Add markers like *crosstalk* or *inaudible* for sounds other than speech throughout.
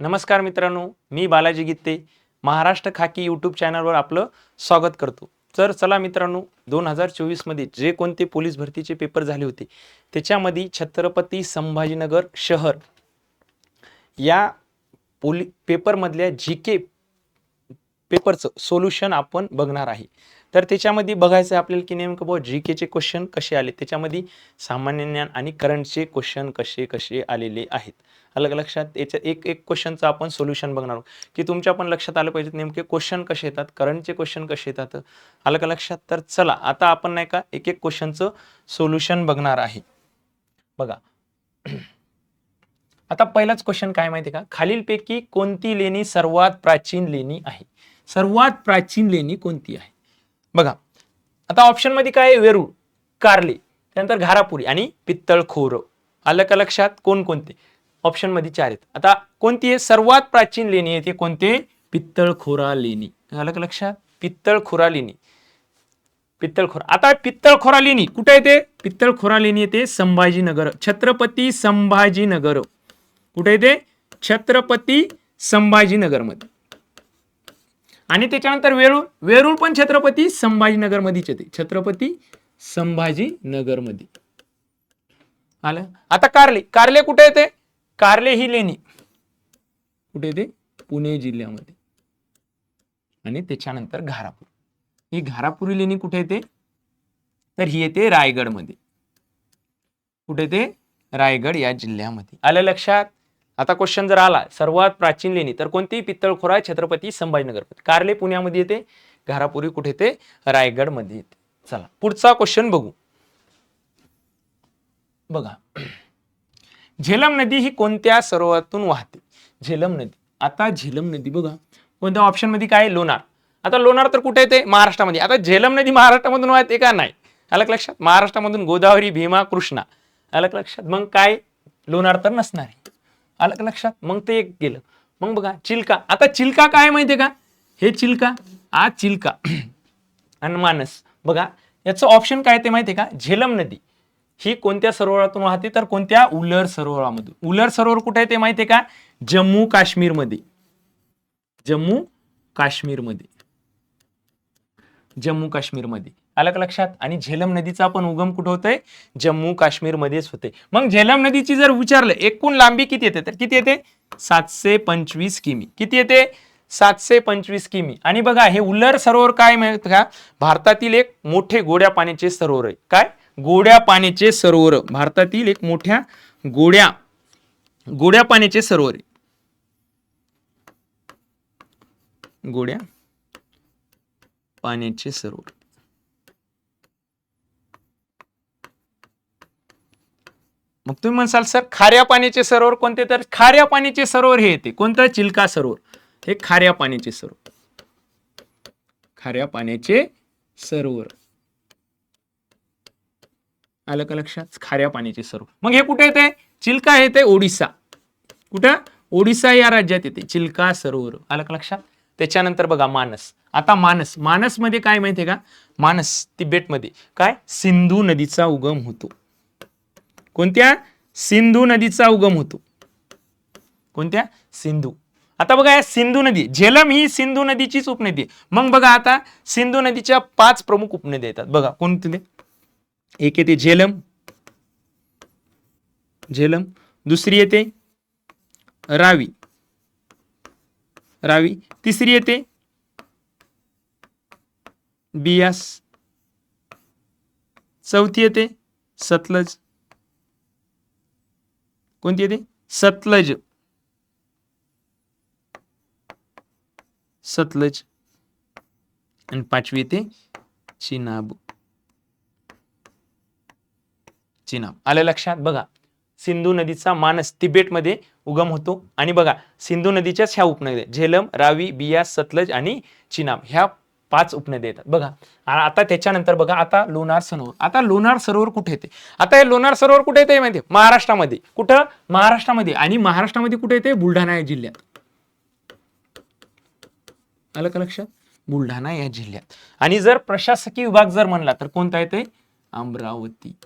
नमस्कार मित्रांनो मी बालाजी गीते महाराष्ट्र खाकी यूट्यूब चॅनलवर आपलं स्वागत करतो. तर चला मित्रांनो दोन हजार चोवीसमध्ये जे कोणते पोलीस भरतीचे पेपर झाले होते त्याच्यामध्ये छत्रपती संभाजीनगर शहर या पोली पेपरमधल्या जी के पेपरचं सोल्युशन आपण बघणार आहे. तर त्याच्यामध्ये बघायचं आहे आपल्याला की नेमकं बुवा जी केचे क्वेश्चन कसे आले त्याच्यामध्ये सामान्य ज्ञान आणि करंटचे क्वेश्चन कसे कसे आलेले आहेत. अलग लक्षात याच्या एक एक क्वेश्चनचं आपण सोल्युशन बघणार आहोत. की तुमच्या पण लक्षात आलं पाहिजे नेमके क्वेश्चन कसे येतात करंटचे क्वेश्चन कसे येतात. अलग लक्षात तर चला आता आपण नाही का एक एक क्वेश्चनचं सोल्युशन बघणार आहे. बघा. *clears throat* आता पहिलाच क्वेश्चन काय माहिती का? खालीलपैकी कोणती लेणी सर्वात प्राचीन लेणी आहे? सर्वात प्राचीन लेणी कोणती आहे? बघा. आता ऑप्शनमध्ये काय आहे? वेरूळ कारले त्यानंतर घारापुरी आणि पित्तळ खोर आलं का लक्षात कोणकोणते ऑप्शनमध्ये चार आहेत. आता कोणती आहे सर्वात प्राचीन लेणी आहे? ते कोणते? पित्तळखोरा लेणी. आलं लक्षात? पित्तळखोरा लेणी. पित्तळखोरा. आता पित्तळखोरा लेणी कुठे येते पित्तळखोरा लेणी येते संभाजीनगर. छत्रपती संभाजीनगर. कुठे येते छत्रपती संभाजीनगरमध्ये. आणि त्याच्यानंतर वेरूळ वेरूळ पण छत्रपती संभाजीनगर मध्येच येते. छत्रपती संभाजीनगरमध्ये आलं? आता कारले. कारले कुठे येते? कार्ले ही लेणी. कुठे ते? पुणे जिल्ह्यामध्ये. आणि त्याच्यानंतर घारापूर. ही घारापुरी लेणी कुठे येते? तर ही येते रायगडमध्ये. कुठे ते? रायगड या जिल्ह्यामध्ये. आलं लक्षात? आता क्वेश्चन जर आला सर्वात प्राचीन लेणी तर कोणती? पित्तळखोरा छत्रपती संभाजीनगर. कार्ले पुण्यामध्ये येते घारापुरी कुठे येते? रायगडमध्ये येते. चला पुढचा क्वेश्चन बघू. बघा. झेलम नदी ही कोणत्या सरोवरातून वाहते? झेलम नदी. आता झेलम नदी बघा. कोणत्या ऑप्शनमध्ये काय लोणार. आता लोणार तर कुठे येते? महाराष्ट्रामध्ये. आता झेलम नदी महाराष्ट्रामधून वाहते का? नाही. अलग लक्षात. महाराष्ट्रामधून गोदावरी भीमा कृष्णा. अलग लक्षात. मग काय? लोणार तर नसणार आहे. अलग लक्षात. मग ते एक गेलं. मग बघा चिल्का. आता चिल्का काय माहितीये का? हे चिल्का आ चिल्का. *clears throat* आणि मानस बघा याचं ऑप्शन काय ते माहितीये का? झेलम नदी. ही कोणत्या सरोवरातून वाहते? तर कोणत्या उलर सरोवरामधून. उलर सरोवर कुठे आहे ते माहितीये का? जम्मू काश्मीरमध्ये. जम्मू काश्मीरमध्ये. जम्मू काश्मीरमध्ये. आलं का लक्षात? आणि झेलम नदीचा पण उगम कुठं होतंय? जम्मू काश्मीरमध्येच होते मग झेलम नदीची जर विचारलं एकूण लांबी किती येते? तर किती येते? सातशे पंचवीस किमी. किती येते? सातशे पंचवीस किमी. आणि बघा हे उल्लर सरोवर काय माहीत का? भारतातील एक मोठे गोड्या पाण्याचे सरोवर आहे. काय? गोड्या पाण्याचे सरोवर. भारतातील एक मोठ्या गोड्या गोड्या पाण्याचे सरोवर आहे. गोड्या पाण्याचे सरोवर. मग तुम्ही म्हणसाल सर खाऱ्या पाण्याचे सरोवर कोणते? तर खाऱ्या पाण्याचे सरोवर हे येते. कोणतं? चिल्का सरोवर. हे खाऱ्या पाण्याचे सरोवर. खाऱ्या पाण्याचे सरोवर. आलं का लक्षात खाऱ्या पाण्याचे सरोवर मग हे कुठे येते चिल्का येते ओडिसा. कुठं? ओडिसा या राज्यात येते. चिल्का सरोवर. आलं का लक्षात त्याच्यानंतर बघा मानस. आता मानस. मानसमध्ये काय माहितीये का? मानस तिबेटमध्ये काय? सिंधू नदीचा उगम होतो. कोणत्या? सिंधू नदीचा उगम होतो. कोणत्या? सिंधू. आता बघा या सिंधू नदी. झेलम ही सिंधू नदीचीच उपनदी आहे. मग बघा आता सिंधू नदीच्या पाच प्रमुख उपनद्या येतात. बघा कोणते? एक येते झेलम झेलम. दुसरी येते रावी. रावी. तिसरी येते बियास. चौथी येते सतलज. कोणती येते? सतलज. सतलज. आणि पाचवी येते चिनाब. चिनाब आलं लक्षात? बघा. सिंधू नदीचा मानस तिबेटमध्ये उगम होतो. आणि बघा सिंधू नदीच्याच ह्या उपनद्या झेलम रावी बिया सतलज आणि चिनाब ह्या पाच उपनद्या येतात. बघा. आता त्याच्यानंतर बघा आता लोणार सरोवर. आता लोणार सरोवर कुठे येते? आता हे लोणार सरोवर कुठे येते माहिती महाराष्ट्रामध्ये. कुठं? महाराष्ट्रामध्ये. आणि महाराष्ट्रामध्ये कुठे येते? बुलढाणा या जिल्ह्यात. आलं का लक्षात? बुलढाणा या जिल्ह्यात. आणि जर प्रशासकीय विभाग जर म्हणला तर कोणता येते अमरावती.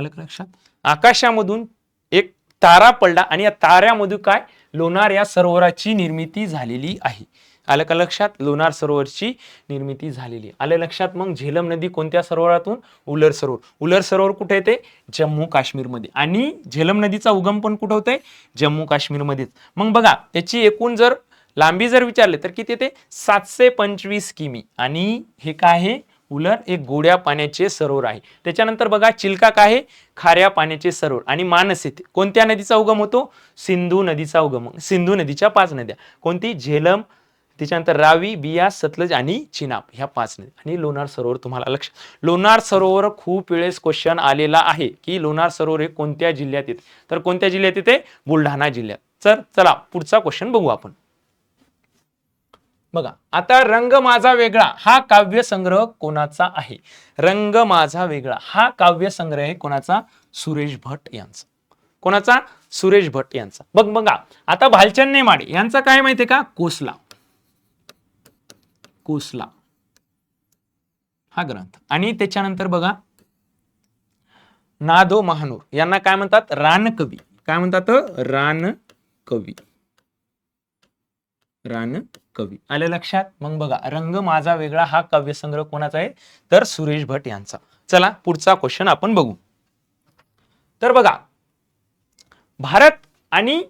आलं का लक्षात? आकाशामधून एक तारा पडला आणि या ताऱ्यामधून काय? लोणार या सरोवराची निर्मिती झालेली आहे. आलं का लक्षात? लोणार सरोवरची निर्मिती झालेली आहे. आलं लक्षात? मग झेलम नदी कोणत्या सरोवरातून? उलर सरोवर. उलर सरोवर कुठे येते? जम्मू काश्मीरमध्ये. आणि झेलम नदीचा उगम पण कुठं होतंय? जम्मू काश्मीरमध्येच. मग बघा त्याची एकूण जर लांबी जर विचारले तर किती येते? सातशे पंचवीस किमी. आणि हे काय आहे? उलर एक गोड्या पाण्याचे सरोवर आहे. त्याच्यानंतर बघा चिल्का काय आहे? खाऱ्या पाण्याचे सरोवर आणि मानस येथे कोणत्या नदीचा उगम होतो? सिंधू नदीचा उगम. सिंधू नदीच्या पाच नद्या. कोणती? झेलम त्याच्यानंतर रावी बिया सतलज आणि चिनाब ह्या पाच नदी आणि लोणार सरोवर तुम्हाला लक्ष. लोणार सरोवर खूप वेळेस क्वेश्चन आलेला आहे की लोणार सरोवर हे कोणत्या जिल्ह्यात येते? तर कोणत्या जिल्ह्यात येते? बुलढाणा जिल्ह्यात. तर चला पुढचा क्वेश्चन बघू आपण. बघा आता रंग माझा वेगळा हा काव्य संग्रह कोणाचा आहे? रंग माझा वेगळा हा काव्य संग्रह आहे कोणाचा? सुरेश भट यांचा. कोणाचा? सुरेश भट यांचा. बघ बघा आता भालचंद माडे यांचा काय माहितीये का? कोसला. कोसला. हा ग्रंथ. आणि त्याच्यानंतर बघा नादो महानूर यांना काय म्हणतात? रानकवी काय म्हणतात? रानकवी कवी. आले लक्षात? मग बघा रंग माझा वेगळा हा काव्यसंग्रह कोणाचा आहे? तर सुरेश भट यांचा. चला पुढचा क्वेश्चन आपण बघू. तर बघा भारत आणि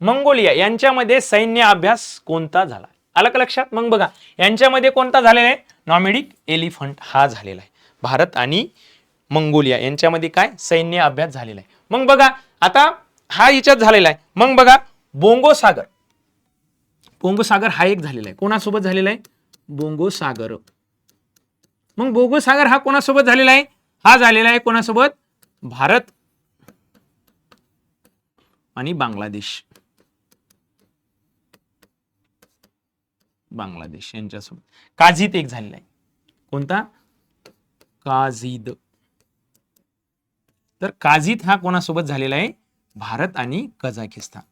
मंगोलिया यांच्यामध्ये सैन्य अभ्यास कोणता झाला? आलं का लक्षात? मग बघा यांच्यामध्ये कोणता झालेला आहे? नॉमेडिक एलिफंट हा झालेला आहे. भारत आणि मंगोलिया यांच्यामध्ये काय? सैन्य अभ्यास झालेला आहे. मग बघा आता हा याच्यात झालेला आहे. मग बघा बोंगो सागर बोंगोसागर हा एक झालेला आहे. कोणासोबत झालेला आहे? बोंगो सागर मग बोंगोसागर हा कोणासोबत झालेला आहे? हा झालेला आहे कोणासोबत? भारत आणि बांगलादेश. बांगलादेश यांच्यासोबत. काझीद एक झालेला आहे. कोणता? काझीद. तर काझीद हा कोणासोबत झालेला आहे? भारत आणि कझाकिस्तान.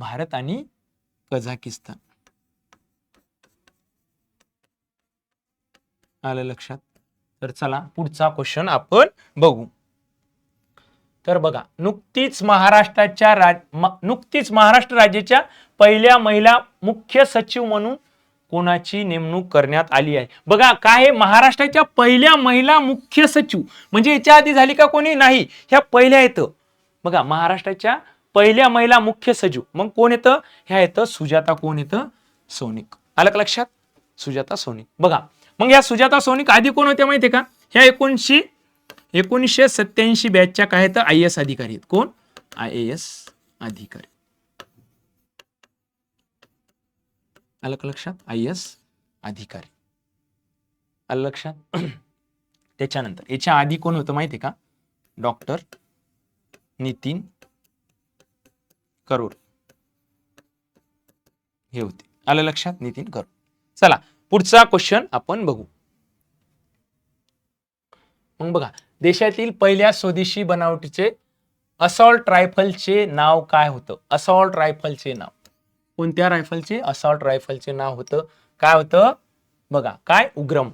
भारत आणि कझाकिस्तान. आलं लक्षात? तर चला पुढचा क्वेश्चन आपण बघू. तर बघा नुकतीच महाराष्ट्राच्या राज नुकतीच महाराष्ट्र राज्याच्या पहिल्या महिला मुख्य सचिव म्हणून कोणाची नेमणूक करण्यात आली आहे? बघा काय आहे महाराष्ट्राच्या पहिल्या महिला मुख्य सचिव? म्हणजे याच्या आधी झाली का कोणी? नाही. ह्या पहिल्या येतं बघा महाराष्ट्राच्या पहिल्या महिला मुख्य सचिव मग कोण येतं? ह्या येतं सुजाता कोण येतं? सोनिक. आलं का लक्षात? सुजाता सोनिक. बघा. मग या सुजाता सोनिक आधी कोण होत्या माहितीये का? ह्या एकोणशी एकोणीसशे सत्याऐंशी बॅचच्या काय आहेत? आय एस अधिकारी आहेत. कोण? आय ए एस अधिकारी. आलं का लक्षात? आय एस अधिकारी. आलं लक्षात? *clears throat* त्याच्यानंतर. याच्या आधी कोण होतं माहितीये का? डॉक्टर नितीन करोड हे होते. आलं लक्षात? नितीन करोड चला पुढचा क्वेश्चन आपण बघू. मग बघा देशातील पहिल्या स्वदेशी बनावटीचे असॉल्ट रायफलचे नाव काय होतं? असॉल्ट रायफलचे नाव. कोणत्या रायफलचे असॉल्ट रायफलचे नाव होतं. काय होतं? बघा काय? उग्रम.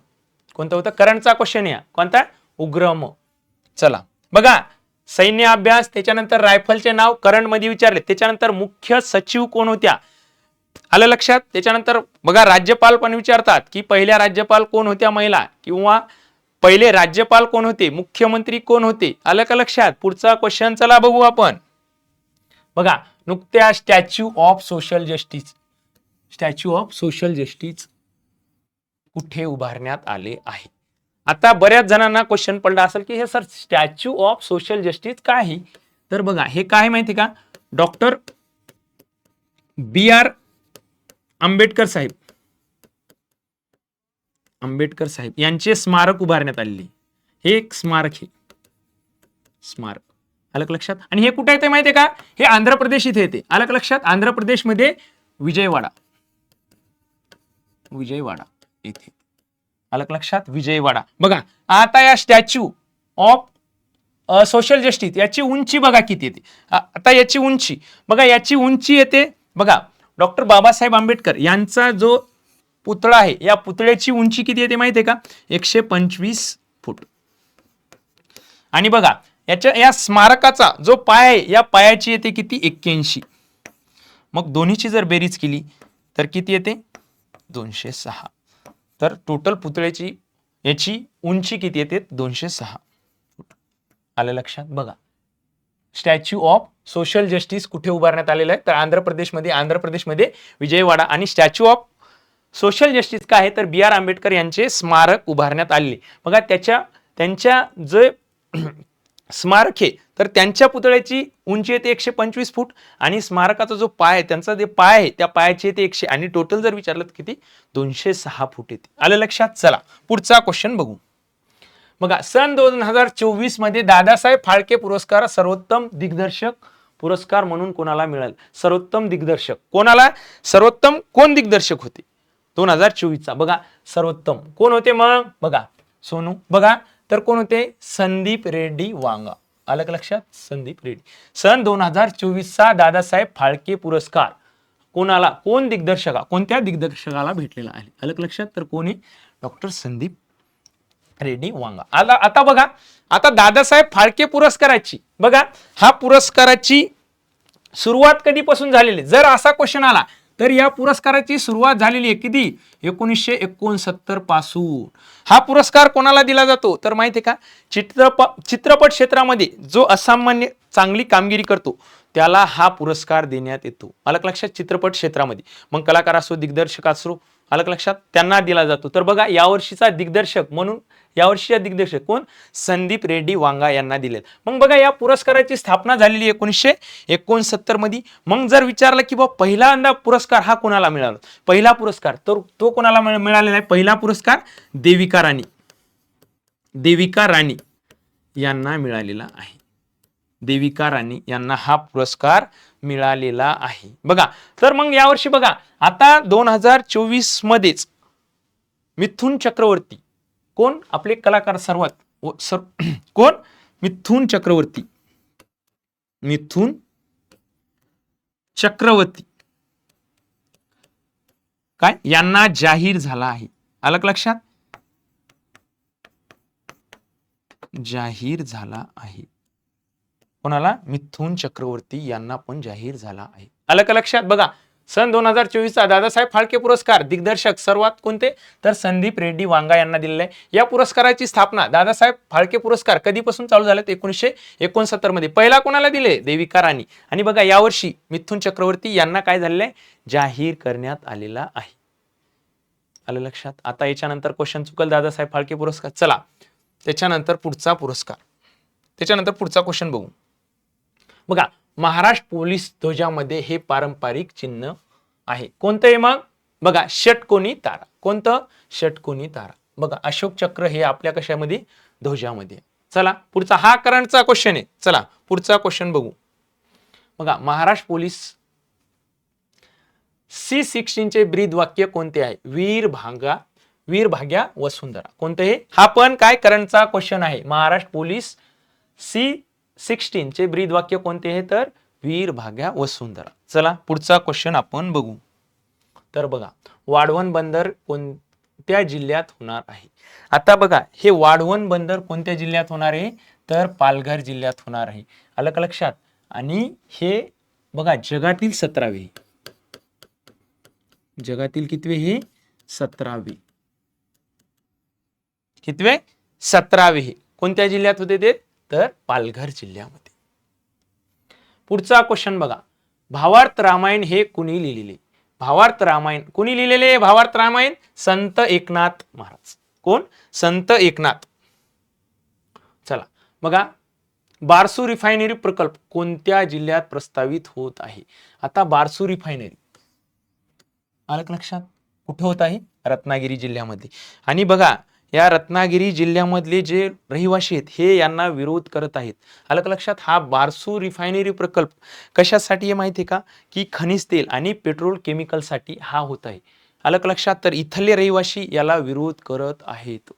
कोणतं होतं? करंटचा क्वेश्चन या. कोणता? उग्रम. चला. बघा सैन्य अभ्यास त्याच्यानंतर रायफलचे नाव करंटमध्ये विचारले. त्याच्यानंतर मुख्य सचिव कोण होत्या? आलं लक्षात? त्याच्यानंतर बघा राज्यपाल पण विचारतात की पहिल्या राज्यपाल कोण होत्या महिला? किंवा पहिले राज्यपाल कोण होते? मुख्यमंत्री कोण होते? आलं का लक्षात? पुढचा क्वेश्चन चला बघू आपण. बघा नुकत्या statue of social justice statue of social justice कुठे उभारण्यात आले आहे? आता बऱ्याच जणांना क्वेश्चन पडला असेल की हे sir statue of social justice काय आहे? तर बघा हे काय माहिती का? डॉक्टर बी आर आंबेडकर साहेब. आंबेडकर साहेब यांचे स्मारक उभारण्यात आलेले. हे एक स्मारक आहे. स्मारक. आलं लक्षात? आणि हे कुठे येते माहितीये का? हे आंध्र प्रदेश इथे येते. आलं लक्षात? आंध्र प्रदेशमध्ये विजयवाडा. विजयवाडा येथे आलं लक्षात विजयवाडा. बघा आता या स्टॅच्यू ऑफ सोशल जस्टिस याची उंची बघा किती येते. आता याची उंची. बघा याची उंची येते. बघा डॉक्टर बाबासाहेब आंबेडकर यांचा जो पुतळा आहे या पुतळ्याची उंची किती येते माहिती आहे का? एकशे पंचवीस फूट. आणि बघा याच्या या स्मारकाचा जो पाय आहे या पायाची येते किती? एक्क्याऐंशी. मग दोन्हीची जर बेरीज केली तर किती येते? दोनशे सहा. तर टोटल पुतळ्याची याची उंची किती येते दोनशे सहा. आलं लक्षात? बघा. स्टॅच्यू ऑफ सोशल जस्टिस कुठे उभारण्यात आलेलं आहे? तर आंध्र प्रदेशमध्ये आंध्र प्रदेशमध्ये विजयवाडा आणि स्टॅच्यू ऑफ सोशल जस्टिस काय आहे? तर बी आर आंबेडकर यांचे स्मारक उभारण्यात आलेले. बघा त्याच्या त्यांच्या जे स्मारक हे तर त्यांच्या पुतळ्याची उंची येते एकशे पंचवीस फूट आणि स्मारकाचा जो पाय आहे त्यांचा जे पाय आहे त्या पायाची येते एकशे आणि टोटल जर विचारलं तर किती? दोनशे सहा फूट येते आलं लक्षात? चला. पुढचा क्वेश्चन बघू. बघा सन दोन हजार चोवीसमध्ये दादासाहेब फाळके पुरस्कार सर्वोत्तम दिग्दर्शक पुरस्कार म्हणून कोणाला मिळाल? सर्वोत्तम दिग्दर्शक. कोणाला? सर्वोत्तम कोण दिग्दर्शक होते? दोन हजार चोवीसचा. बघा सर्वोत्तम. कोण होते मग? बघा सोनू. बघा तर कोण होते? संदीप रेड्डी वांगा. आलं का लक्षात? संदीप रेड्डी. सन दोन हजार चोवीसचा दादासाहेब फाळके पुरस्कार. कोणाला? कोण दिग्दर्शका? कोणत्या दिग्दर्शकाला भेटलेला आहे? आलं का लक्षात? तर कोण डॉक्टर संदीप रेड्डी वांगा. आता आता बघा. आता दादासाहेब फाळके पुरस्काराची. बघा हा पुरस्काराची सुरुवात कधीपासून झालेली? आहे? जर असा क्वेश्चन आला तर या पुरस्काराची सुरुवात झालेली आहे किती? एकोणीसशे एकोणसत्तरपासून. हा पुरस्कार कोणाला दिला जातो? तर माहिती आहे का? चित्रप चित्रपट क्षेत्रामध्ये जो असामान्य चांगली कामगिरी करतो त्याला हा पुरस्कार देण्यात येतो. अलग लक्षात चित्रपट क्षेत्रामध्ये. मग कलाकार असो दिग्दर्शक असो अलग लक्षात त्यांना दिला जातो. तर बघा यावर्षीचा दिग्दर्शक म्हणून यावर्षीचा दिग्दर्शक कोण? संदीप रेड्डी वांगा यांना दिलेत. मग बघा या पुरस्काराची स्थापना झालेली एकोणीसशे एकोणसत्तरमध्ये मग जर विचारलं की बा पहिल्यांदा पुरस्कार हा कोणाला मिळाला? पहिला पुरस्कार तर तो कोणाला मिळालेला आहे? पहिला पुरस्कार देविका राणी. देविका राणी यांना मिळालेला आहे. देविका राणी यांना हा पुरस्कार मिळालेला आहे. बघा तर मग यावर्षी बघा आता दोन हजार चोवीस मध्येच मिथुन चक्रवर्ती कोण? आपले कलाकार सर्वात सर *clears throat* कोण? मिथुन चक्रवर्ती. मिथुन चक्रवर्ती. काय? यांना जाहीर झाला आहे. अलग लक्षात? जाहीर झाला आहे. कोणाला? मिथुन चक्रवर्ती यांना पण जाहीर झाला आहे. आलं का लक्षात? बघा सन दोन हजार चोवीसचा दादासाहेब फाळके पुरस्कार दिग्दर्शक सर्वात कोणते? तर संदीप रेड्डी वांगा यांना दिलेले आहे. या पुरस्काराची स्थापना दादासाहेब फाळके पुरस्कार कधीपासून चालू झाले एकोणीसशे एकोणसत्तरमध्ये. पहिला कोणाला दिले? देविका राणी. आणि बघा यावर्षी मिथुन चक्रवर्ती यांना काय झालेलं आहे? जाहीर करण्यात आलेला आहे. आलं लक्षात? आता याच्यानंतर क्वेश्चन चुकल दादासाहेब फाळके पुरस्कार. चला त्याच्यानंतर पुढचा पुरस्कार. त्याच्यानंतर पुढचा क्वेश्चन बघू. बघा महाराष्ट्र पोलीस ध्वजामध्ये हे पारंपरिक चिन्ह आहे. कोणतं आहे मग? बघा षटकोनी तारा. कोणतं? षटकोनी तारा. बघा अशोक चक्र हे आपल्या कशामध्ये? ध्वजामध्ये. चला पुढचा हा करंटचा क्वेश्चन आहे. चला पुढचा क्वेश्चन बघू. बघा महाराष्ट्र पोलीस सी सिक्स्टीनचे ब्रीद वाक्य कोणते आहे? वीर भांगा वीर भाग्या वसुंधरा कोणते हे? हा पण काय करंटचा क्वेश्चन आहे. महाराष्ट्र पोलीस सी सिक्स्टीनचे ब्रीद वाक्य कोणते आहे तर वीर भाग्या वसुंधरा चला पुढचा क्वेश्चन आपण बघू तर बघा वाढवण बंदर कोणत्या जिल्ह्यात होणार आहे आता बघा हे वाढवण बंदर कोणत्या जिल्ह्यात होणार आहे तर पालघर जिल्ह्यात होणार आहे आलं का लक्षात आणि हे बघा जगातील सतरावे जगातील कितवे हे सतरावे कितवे सतरावे हे कोणत्या जिल्ह्यात होते ते तर पालघर जिल्ह्यामध्ये. पुढचा क्वेश्चन बघा. भावार्थ रामायण हे कुणी लिहिलेले? भावार्थ रामायण कुणी लिहिलेले भावार्थ रामायण? संत एकनाथ महाराज. कोण? संत एकनाथ. चला बघा. बारसू रिफायनरी प्रकल्प कोणत्या जिल्ह्यात प्रस्तावित होत आहे? आता बारसू रिफायनरी. आलं लक्षात? कुठे होत आहे? रत्नागिरी जिल्ह्यामध्ये. आणि बघा या रत्नागिरी जिल्ह्यामधले जे रहिवासी आहेत हे यांना विरोध करत आहेत. आलं का लक्षात हा बारसू रिफायनरी प्रकल्प कशासाठी आहे माहिती आहे का? की खनिज तेल आणि पेट्रोल केमिकलसाठी हा होत आहे. आलं का लक्षात तर इथले रहिवासी याला विरोध करत आहेत.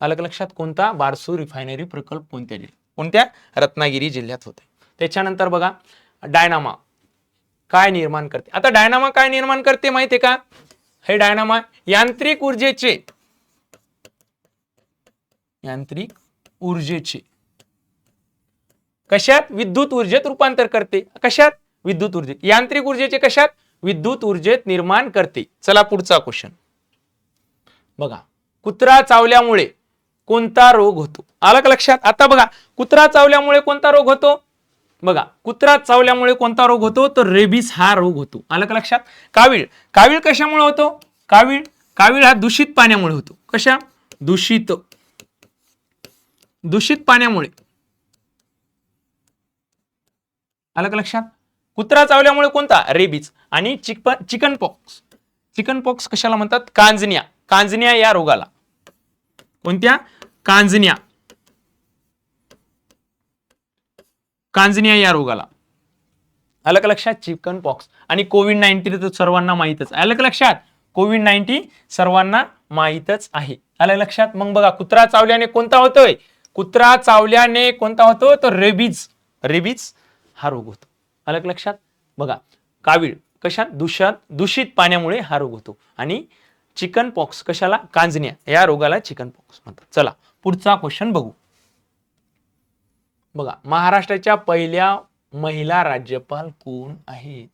आलं का लक्षात कोणता? बारसू रिफायनरी प्रकल्प कोणत्या जिल्ह्यात? कोणत्या? रत्नागिरी जिल्ह्यात होते त्याच्यानंतर बघा डायनामा काय निर्माण करते? आता डायनामा काय निर्माण करते माहिती आहे का? हे डायनामा यांत्रिक ऊर्जेचे यांत्रिक ऊर्जेचे. कशात? विद्युत ऊर्जेत रूपांतर करते. कशात? विद्युत ऊर्जेत यांत्रिक ऊर्जेचे कशात? विद्युत ऊर्जेत निर्माण करते. चला पुढचा क्वेश्चन बघा कुत्रा चावल्यामुळे कोणता रोग होतो? आला का लक्षात? आता बघा कुत्रा चावल्यामुळे कोणता रोग होतो? बघा कुत्रा चावल्यामुळे कोणता रोग होतो? तर रेबीज हा रोग होतो. आलं का लक्षात? कावीळ. कावीळ कशामुळे होतो? कावीळ. कावीळ हा दूषित पाण्यामुळे होतो. कशा? दूषित दूषित पाण्यामुळे. आलं का लक्षात? कुत्रा चावल्यामुळे कोणता? रेबीज. आणि चिकन पॉक्स. चिकन पॉक्स कशाला म्हणतात? कांजन्या कांजन्या या रोगाला. कोणत्या? कांजन्या कांजन्या या रोगाला. आलं का लक्षात? Chicken pox. आणि कोविड नाईन्टीन तर सर्वांना माहीतच. आलं का लक्षात? कोविड नाईन्टीन सर्वांना माहीतच आहे. आलं लक्षात? मग बघा कुत्रा चावल्याने कोणता होतोय? कुत्रा चावल्याने कोणता होतो? तर रेबीज. रेबीज हा रोग होतो. अलग लक्षात? बघा कावीळ कशात? दुषात दूषित पाण्यामुळे हा रोग होतो. आणि चिकन पॉक्स कशाला? कांजण्या. या रोगाला चिकन पॉक्स म्हणतात. चला पुढचा क्वेश्चन बघू. बघा महाराष्ट्राच्या पहिल्या महिला राज्यपाल कोण आहेत?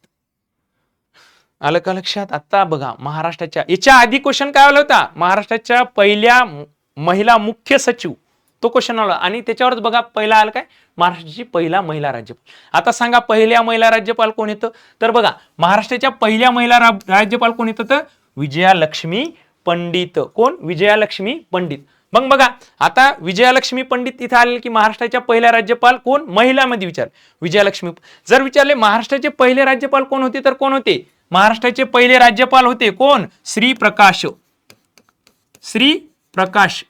आलं का लक्षात? आता बघा महाराष्ट्राच्या याच्या आधी क्वेश्चन काय आला होता? महाराष्ट्राच्या पहिल्या महिला मुख्य सचिव. तो क्वेश्चन आला. आणि त्याच्यावरच बघा पहिला आलं काय? महाराष्ट्राची पहिला महिला राज्यपाल. आता सांगा पहिल्या महिला राज्यपाल कोण येतं तर बघा महाराष्ट्राच्या पहिल्या महिला राज्यपाल कोण येतं तर? विजयालक्ष्मी पंडित. कोण? विजयालक्ष्मी पंडित. मग बघा आता विजयालक्ष्मी पंडित इथं आले की महाराष्ट्राच्या पहिल्या राज्यपाल कोण? महिलामध्ये विचार. विजयालक्ष्मी जर विचारले महाराष्ट्राचे पहिले राज्यपाल कोण होते तर कोण होते? महाराष्ट्राचे पहिले राज्यपाल होते कोण? श्री प्रकाश श्री प्रकाश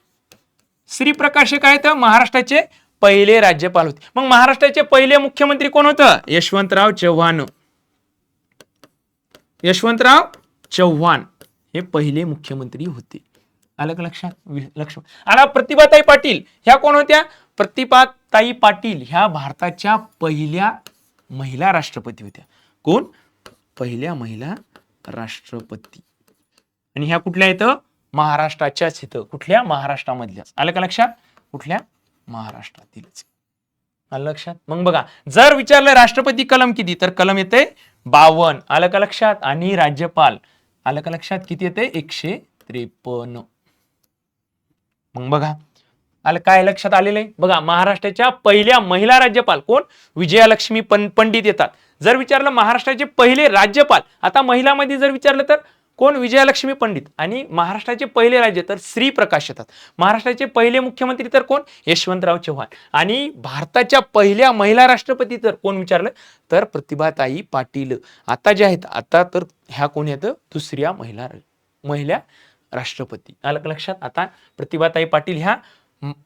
श्री प्रकाश हे काय तर महाराष्ट्राचे पहिले राज्यपाल होते. मग महाराष्ट्राचे पहिले मुख्यमंत्री कोण होतं? यशवंतराव चव्हाण. यशवंतराव चव्हाण हे पहिले मुख्यमंत्री होते. आलं का लक्षात? लक्ष. आणि प्रतिभाताई पाटील ह्या कोण होत्या? प्रतिभाताई पाटील ह्या भारताच्या पहिल्या महिला राष्ट्रपती होत्या. कोण? पहिल्या महिला राष्ट्रपती. आणि ह्या कुठल्या येतं महाराष्ट्राच्याच इथं कुठल्या महाराष्ट्रामधल्याच? आलं का लक्षात? कुठल्या महाराष्ट्रातीलच. आलं लक्षात? मग बघा जर विचारलं राष्ट्रपती कलम किती तर कलम येते बावन आलं का लक्षात? आणि राज्यपाल आलं का लक्षात? किती येते? एकशे त्रेपन्न. मग बघा आलं काय लक्षात आलेलं आहे? बघा महाराष्ट्राच्या पहिल्या महिला राज्यपाल कोण? विजयालक्ष्मी पंडित येतात. जर विचारलं महाराष्ट्राचे पहिले राज्यपाल आता महिलामध्ये जर विचारलं तर? कोण? विजयालक्ष्मी पंडित. आणि महाराष्ट्राचे पहिले राज्य तर श्री प्रकाश येतात. महाराष्ट्राचे पहिले मुख्यमंत्री तर कोण? यशवंतराव चव्हाण. आणि भारताच्या पहिल्या महिला राष्ट्रपती तर कोण विचारलं? तर प्रतिभाताई पाटील. आता जे आहेत आता तर ह्या कोण येतं दुसऱ्या महिला महिला राष्ट्रपती. आलं का लक्षात? आता प्रतिभाताई पाटील ह्या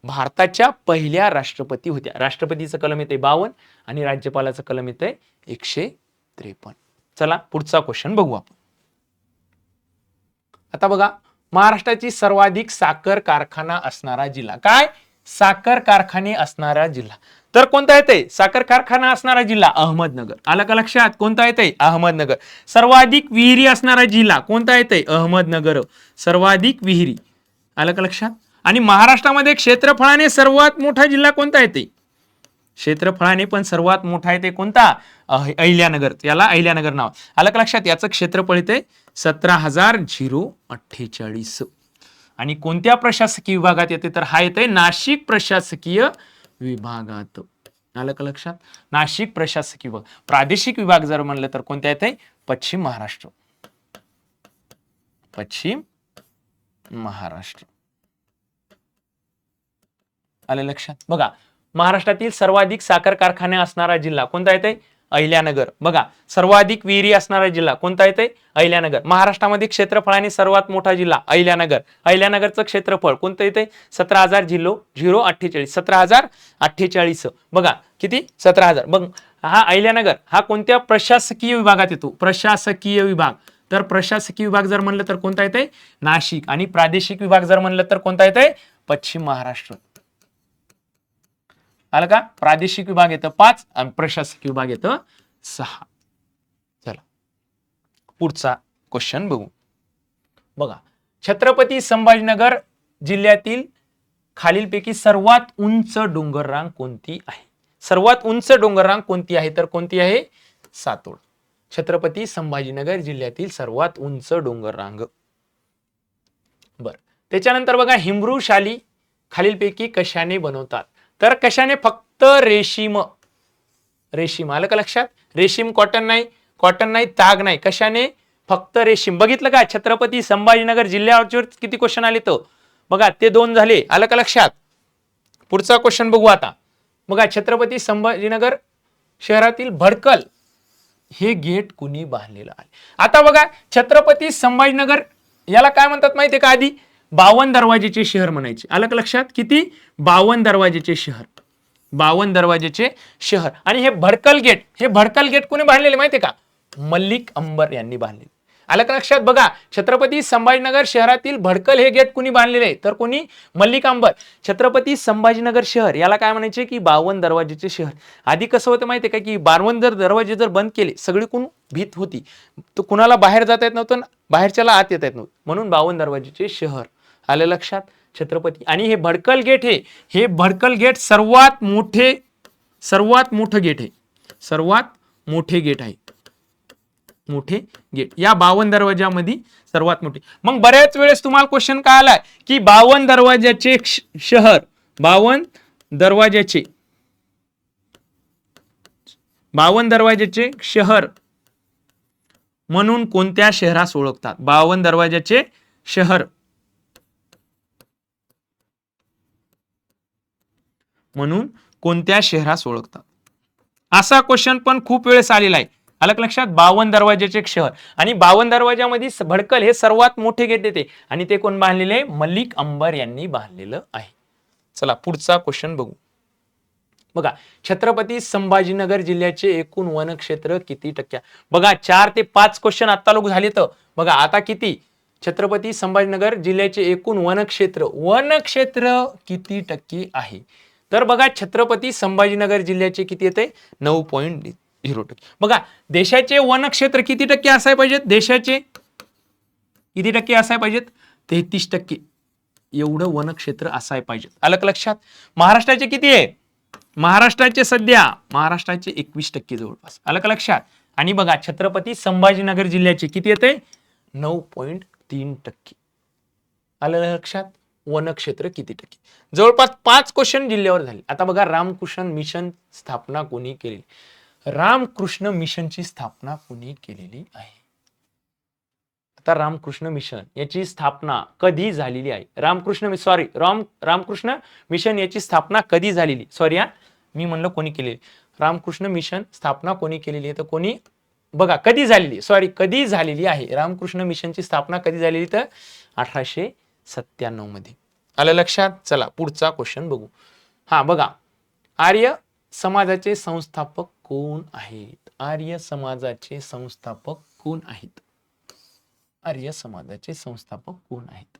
भारताच्या पहिल्या राष्ट्रपती होत्या. राष्ट्रपतीचं कलम येते बावन आणि राज्यपालाचं कलम येते एकशे त्रेपन्न. चला पुढचा क्वेश्चन बघू आपण. आता बघा महाराष्ट्राची सर्वाधिक साखर कारखाना असणारा जिल्हा. काय? साखर कारखाने असणारा जिल्हा. तर कोणता येते साखर कारखाना असणारा जिल्हा अहमदनगर. आलं का लक्षात? कोणता येते अहमदनगर. सर्वाधिक विहिरी असणारा जिल्हा कोणता येते अहमदनगर. सर्वाधिक विहिरी. आलं का लक्षात? आणि महाराष्ट्रामध्ये क्षेत्रफळाने सर्वात मोठा जिल्हा कोणता येते क्षेत्रफळाने पण सर्वात मोठा आहे ते कोणता? अहिल्यानगर. याला अहिल्यानगर नाव. आलं का लक्षात? याचं क्षेत्रफळ येते सतरा हजार झिरो अठ्ठेचाळीस. आणि कोणत्या प्रशासकीय विभागात येते? तर हा येते नाशिक प्रशासकीय विभागात. आलं का लक्षात? नाशिक प्रशासकीय विभाग. प्रादेशिक विभाग जर म्हणलं तर कोणत्या येते पश्चिम महाराष्ट्र. पश्चिम महाराष्ट्र. आलं लक्षात? बघा महाराष्ट्रातील सर्वाधिक साखर कारखाने असणारा जिल्हा कोणता येते अहिल्यानगर. बघा सर्वाधिक विहिरी असणारा जिल्हा कोणता येते अहिल्यानगर. महाराष्ट्रामध्ये क्षेत्रफळाने सर्वात मोठा जिल्हा अहिल्यानगर. अहिल्यानगरचं क्षेत्रफळ कोणतं येते सतरा हजार झिलो झिरो अठ्ठेचाळीस. सतरा हजार अठ्ठेचाळीस. बघा किती? सतरा हजार. बघ हा अहिल्यानगर हा कोणत्या प्रशासकीय विभागात येतो? प्रशासकीय विभाग. तर प्रशासकीय विभाग जर म्हणलं तर कोणता येते नाशिक. आणि प्रादेशिक विभाग जर म्हणलं तर कोणता येते पश्चिम महाराष्ट्र. आलं का? प्रादेशिक विभाग येतं पाच आणि प्रशासकीय विभाग येतं सहा. चला. पुढचा क्वेश्चन बघू. बघा. छत्रपती संभाजीनगर जिल्ह्यातील खालीलपैकी सर्वात उंच डोंगर रांग कोणती आहे? सर्वात उंच डोंगररांग कोणती आहे? तर कोणती आहे? सातोड. छत्रपती संभाजीनगर जिल्ह्यातील सर्वात उंच डोंगर रांग बर. त्याच्यानंतर बघा हिमरू शाली खालीलपैकी कशाने बनवतात? तर कशाने? फक्त रेशीम. रेशीम. आलं का लक्षात? रेशीम कॉटन नाही कॉटन नाही ताग नाही. कशाने? फक्त रेशीम. बघितलं का? छत्रपती संभाजीनगर जिल्ह्यावर किती क्वेश्चन आले तो बघा ते दोन झाले. आलं का लक्षात? पुढचा क्वेश्चन बघू आता. बघा छत्रपती संभाजीनगर शहरातील भडकल हे गेट कुणी बांधलेलं आहे? आता बघा छत्रपती संभाजीनगर याला काय म्हणतात माहितीये का आधी? बावन दरवाजेचे शहर म्हणायचे. आलं का लक्षात? किती? बावन दरवाजेचे शहर. बावन दरवाजेचे शहर. आणि हे भडकल गेट हे भडकल गेट कोणी बांधलेले माहितीये का? मल्लिक अंबर यांनी बांधलेले. आलं का लक्षात बघा छत्रपती संभाजीनगर शहरातील भडकल हे गेट कुणी बांधलेले? आहे तर कोणी? मल्लिक अंबर. छत्रपती संभाजीनगर शहर याला काय म्हणायचे की बावन दरवाजेचे शहर. आधी कसं होतं माहितीये का की बावन जर दरवाजे जर बंद केले सगळी कोण भीत होती. तर कुणाला बाहेर जाता येत नव्हतं बाहेरच्याला आत येता येत नव्हतं. म्हणून बावन दरवाजेचे शहर. आलं लक्षात? छत्रपती आणि हे भडकल गेट हे हे भडकल गेट सर्वात मोठे सर्वात मोठं गेट आहे. सर्वात मोठे गेट आहे. मोठे गेट. या बावन दरवाजामध्ये सर्वात मोठे. मग बऱ्याच वेळेस तुम्हाला क्वेश्चन काय आलाय? की बावन दरवाजाचे शहर बावन दरवाजाचे बावन दरवाजाचे शहर म्हणून कोणत्या शहरास ओळखतात? बावन दरवाजाचे शहर. म्हणून कोणत्या शहरास ओळखतात? असा क्वेश्चन पण खूप वेळेस आलेला आहे. आलं लक्षात बावन दरवाजाचे एक शहर. आणि बावन दरवाजामध्ये भडकल हे सर्वात मोठे गेट येते. आणि ते कोण बांधलेले? मलिक मल्लिक अंबर यांनी बांधलेलं आहे. चला पुढचा क्वेश्चन बघू. बघा छत्रपती संभाजीनगर जिल्ह्याचे एकूण वनक्षेत्र किती टक्के? बघा चार ते पाच क्वेश्चन आता लोक झाले तर बघा आता किती? छत्रपती संभाजीनगर जिल्ह्याचे एकूण वनक्षेत्र. वनक्षेत्र किती टक्के आहे? तर बघा छत्रपती संभाजीनगर जिल्ह्याचे किती येते नऊ पॉईंट झिरो टक्के. बघा देशाचे वनक्षेत्र किती टक्के असाय पाहिजेत? देशाचे किती टक्के असाय पाहिजेत? तेहतीस टक्के. एवढं वनक्षेत्र असाय पाहिजेत. अलग लक्षात. महाराष्ट्राचे किती आहे? महाराष्ट्राचे सध्या महाराष्ट्राचे एकवीस टक्के जवळपास. अलग लक्षात. आणि बघा छत्रपती संभाजीनगर जिल्ह्याचे किती येते नऊ पॉईंट तीन टक्के. आलं लक्षात. वनक्षेत्र किती टक्के? जवळपास पाच क्वेश्चन जिल्ह्यावर झाले. आता बघा रामकृष्ण मिशन स्थापना कोणी केलेली? रामकृष्ण मिशनची स्थापना कोणी केलेली आहे? आता रामकृष्ण मिशन याची स्थापना कधी झालेली आहे? रामकृष्ण सॉरी राम रामकृष्ण मिशन याची स्थापना कधी झालेली? सॉरी हा. मी म्हणलं कोणी केलेली. रामकृष्ण मिशन स्थापना कोणी केलेली आहे? तर कोणी बघा कधी झालेली? सॉरी कधी झालेली आहे? रामकृष्ण मिशनची स्थापना कधी झालेली? तर अठराशे सत्त्याण्णवमध्ये. आलं लक्षात? चला पुढचा क्वेश्चन बघू. हा बघा. आर्य समाजाचे संस्थापक कोण आहेत? आर्य समाजाचे संस्थापक कोण आहेत? आर्य समाजाचे संस्थापक कोण आहेत?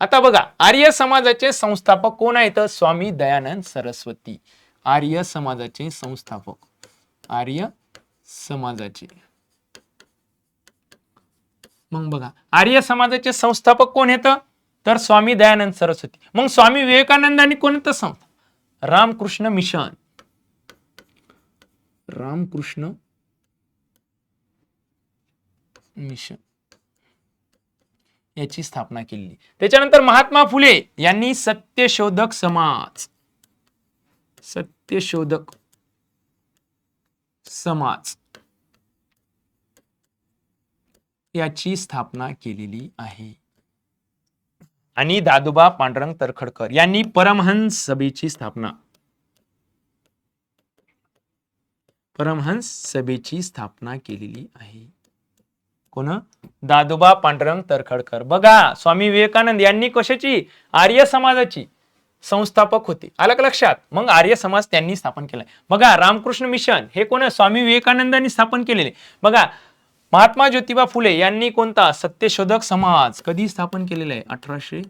आता बघा आर्य समाजाचे संस्थापक कोण आहेत? स्वामी दयानंद सरस्वती. आर्य समाजाचे संस्थापक. आर्य समाजाचे. मग बघा आर्य समाजाचे संस्थापक कोण आहेत? तर स्वामी दयानंद सरस्वती. मग स्वामी विवेकानंदांनी कोणतं संस्था रामकृष्ण मिशन. रामकृष्ण मिशन. याची स्थापना केली त्याच्यानंतर महात्मा फुले यांनी सत्यशोधक समाज. सत्यशोधक समाज. याची स्थापना केलेली आहे. आणि दादोबा पांडुरंग तरखडकर यांनी परमहंस सभेची स्थापना. परमहंस सभेची स्थापना केलेली आहे. कोण? दादोबा पांडुरंग तरखडकर. बघा स्वामी विवेकानंद यांनी कशाची? आर्य समाजाची संस्थापक होते. आलं का लक्षात? मग आर्य समाज त्यांनी स्थापन केलाय. बघा रामकृष्ण मिशन हे कोण? स्वामी विवेकानंदांनी स्थापन केलेले. बघा महात्मा ज्योतिबा फुले यांनी कोणता सत्यशोधक समाज कधी स्थापन केलेला आहे? अठराशे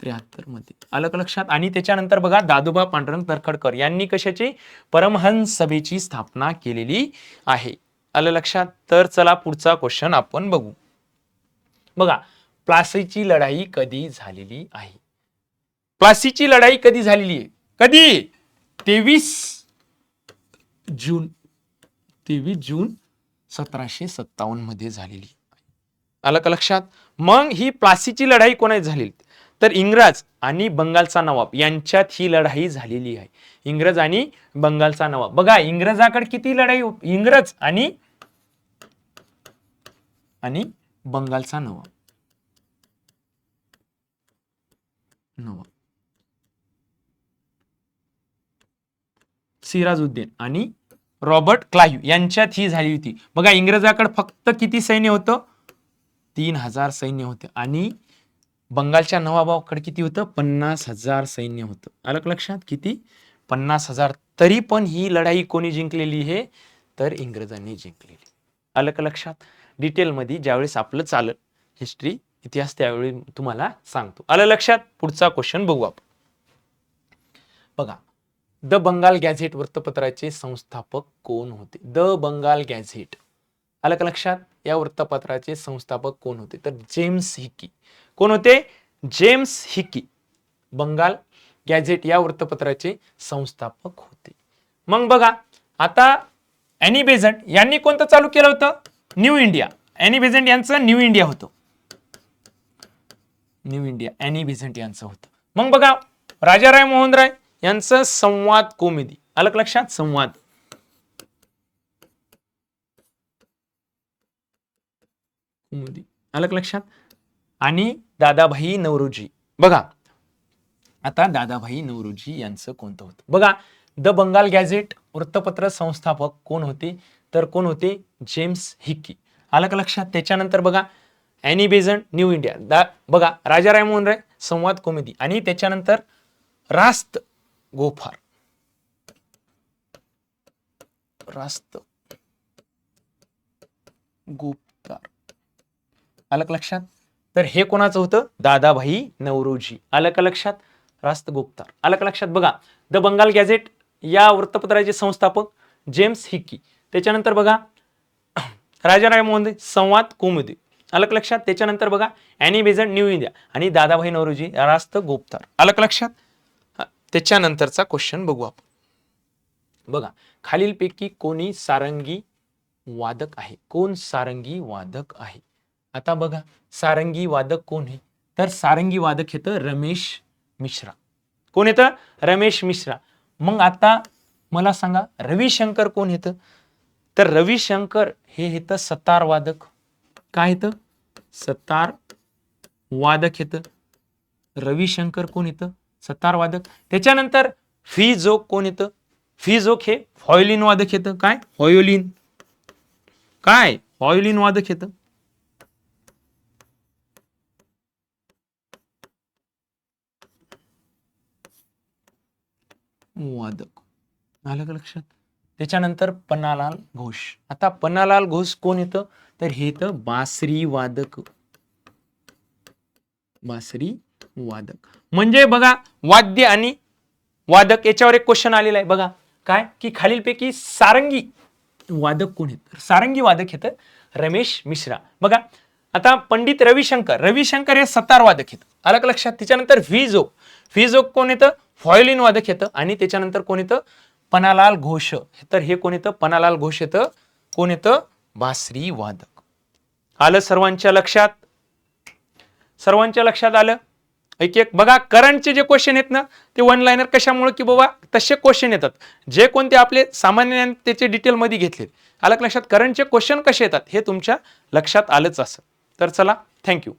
त्र्याहत्तरमध्ये. आलं का लक्षात? आणि त्याच्यानंतर बघा दादोबा पांडुरंग तरखडकर यांनी कशाची? परमहंस सभेची स्थापना केलेली आहे. आलं लक्षात? तर चला पुढचा क्वेश्चन आपण बघू. बघा प्लासीची लढाई कधी झालेली आहे? प्लासीची लढाई कधी झालेली आहे? कधी? तेवीस जून. तेवीस जून सतराशे सत्तावन्नमध्ये झालेली. आलं का लक्षात? मग ही प्लासीची लढाई कोणाची झालेली तर इंग्रज आणि बंगालचा नवाब यांच्यात ही लढाई झालेली आहे. इंग्रज आणि बंगालचा नवाब. बघा इंग्रजाकडे किती लढाई इंग्रज आणि आणि बंगालचा नवाब. नवाब. सिराजुद्दीन आणि रॉबर्ट क्लाईव्ह यांच्यात ही झाली होती. बघा इंग्रजाकडे फक्त किती सैन्य होतं? तीन हजार सैन्य होते. आणि बंगालच्या नवाबाकडे किती होतं? पन्नास हजार सैन्य होतं. आलं लक्षात? किती? पन्नास हजार. तरी पण ही लढाई कोणी जिंकलेली आहे तर इंग्रजांनी जिंकलेली. आलं लक्षात? डिटेलमध्ये ज्यावेळेस आपलं चाललं हिस्ट्री इतिहास त्यावेळी तुम्हाला सांगतो. आलं लक्षात? पुढचा क्वेश्चन बघू आपण. बघा द बंगाल गॅझेट वृत्तपत्राचे संस्थापक कोण होते? The Bengal gazette. आलं का लक्षात? या वृत्तपत्राचे संस्थापक कोण होते? तर जेम्स हिकी. कोण होते? James Hicky. बंगाल गॅझेट या वृत्तपत्राचे संस्थापक होते. मग बघा आता अॅनी बेझंट यांनी कोणतं चालू केलं होतं? New India. अॅनी बेझंट यांचं न्यू इंडिया होतं. न्यू इंडिया अॅनी बेझंट यांचं होतं. मग बघा राजाराय मोहन राय यांचं संवाद कोमेदी. अलग लक्षात? संवाद. कोमेदी. आलं लक्षात? आणि दादाभाई नवरोजी. बघा आता दादाभाई नवरोजी यांचं कोणतं होतं? बघा द बंगाल गॅझेट वृत्तपत्र संस्थापक कोण होते? तर कोण होते? James Hicky. आलं का लक्षात? त्याच्यानंतर बघा अॅनी बेझंट न्यू इंडिया. दा बघा राजा रायमोहन राय संवाद कोमेदी. आणि त्याच्यानंतर रास्त गोफार. रास्त. गुप्तार. आलं का लक्षात? तर हे कोणाचं होतं? दादाभाई नवरोजी. आलं का लक्षात? रास्त गुप्तार. आलं का लक्षात बघा. द बंगाल गॅझेट या वृत्तपत्राचे संस्थापक जेम्स हिक्की. त्याच्यानंतर बघा राजाराय मोहन संवाद कोमुदी. आलं लक्षात? त्याच्यानंतर बघा अॅनी बेझंट न्यू इंडिया आणि दादाभाई नवरोजी रास्त गुप्तार. आलं लक्षात? त्याच्यानंतरचा क्वेश्चन बघू आपण. बघा खालीलपैकी कोणी सारंगी वादक आहे? कोण सारंगी वादक आहे? आता बघा सारंगी वादक कोण आहे? तर सारंगी वादक येतं रमेश मिश्रा. कोण येतं? रमेश मिश्रा. मग आता मला सांगा रविशंकर कोण येतं? तर रविशंकर हे येतं सतार वादक. काय येतं? सतार वादक येतं. रविशंकर कोण येतं? सतार वादक त्याच्यानंतर फी जोक कोण येतं? फी जोक हे व्हायोलिन वादक येतं. काय? व्हायोलिन. काय? व्हायोलिन वादक येतं. वादक. आलं का लक्षात? त्याच्यानंतर पन्नालाल घोष. आता पन्नालाल घोष कोण येतं? तर हे येतं बासरी वादक बासरी वादक. म्हणजे बघा वाद्य आणि वादक याच्यावर एक क्वेश्चन आलेला आहे. बघा काय? की खालीलपैकी सारंगी. वादक कोण आहेत? सारंगी वादक येतं रमेश मिश्रा. बघा आता पंडित रविशंकर. रविशंकर हे सतार वादक येत आलं लक्षात? त्याच्यानंतर व्ही जोग व्ही जोग कोण येतं व्हायोलिन वादक येतं आणि त्याच्यानंतर कोण येतं पनालाल घोष. तर हे कोण येतं पनालाल घोष येतं कोण येतं बासरी वादक. आलं सर्वांच्या लक्षात? सर्वांच्या लक्षात आलं? एक एक बघा करंटचे जे क्वेश्चन आहेत ना ते वन लाईनर कशामुळे की बाबा तसे क्वेश्चन येतात. जे कोणते आपले सामान्य त्याचे डिटेलमध्ये घेतले. आलं लक्षात? करंटचे क्वेश्चन कसे येतात? हे तुमच्या लक्षात आलंच असं तर चला थँक्यू